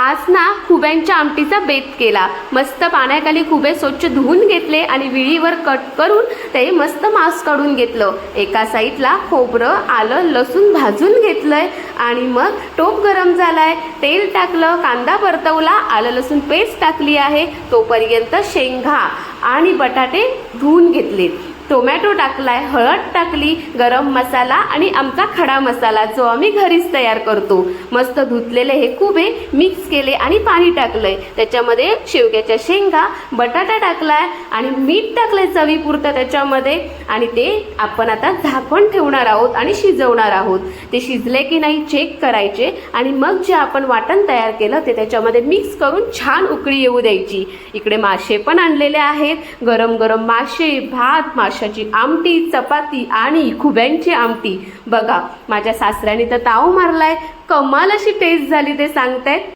आज ना खुब्यांच्या आमटीचा बेत केला. मस्त पाण्याखाली खुबे स्वच्छ धुवून घेतले आणि विळीवर कट करून ते मस्त मांस काढून घेतलं. एका साईडला खोबरं आलं लसूण भाजून घेतलंय आणि मग टोप गरम झालाय. तेल टाकलं कांदा परतवला आलं लसूण पेस्ट टाकली आहे. तोपर्यंत शेंगा आणि बटाटे धुवून घेतलेत. टोमॅटो टाकलाय हळद टाकली गरम मसाला आणि आमचा खडा मसाला जो आम्ही घरीच तयार करतो. मस्त धुतलेले हे कुबे मिक्स केले आणि पाणी टाकलंय. त्याच्यामध्ये शेवग्याच्या शेंगा बटाटा टाकलाय आणि मीठ टाकलंय चवीपुरतं त्याच्यामध्ये. आणि ते आपण आता झाकण ठेवणार आहोत आणि शिजवणार आहोत. ते शिजले की नाही चेक करायचे आणि मग जे आपण वाटण तयार केलं ते त्याच्यामध्ये मिक्स करून छान उकळी येऊ द्यायची. इकडे मासे पण आणलेले आहेत. गरम गरम मासे भात मासे द्राक्षाची आमटी चपाती आणि खुब्यांची आमटी. बघा माझ्या सासऱ्याने तर ताव मारलाय. कमाल अशी टेस्ट झाली ते सांगतायत.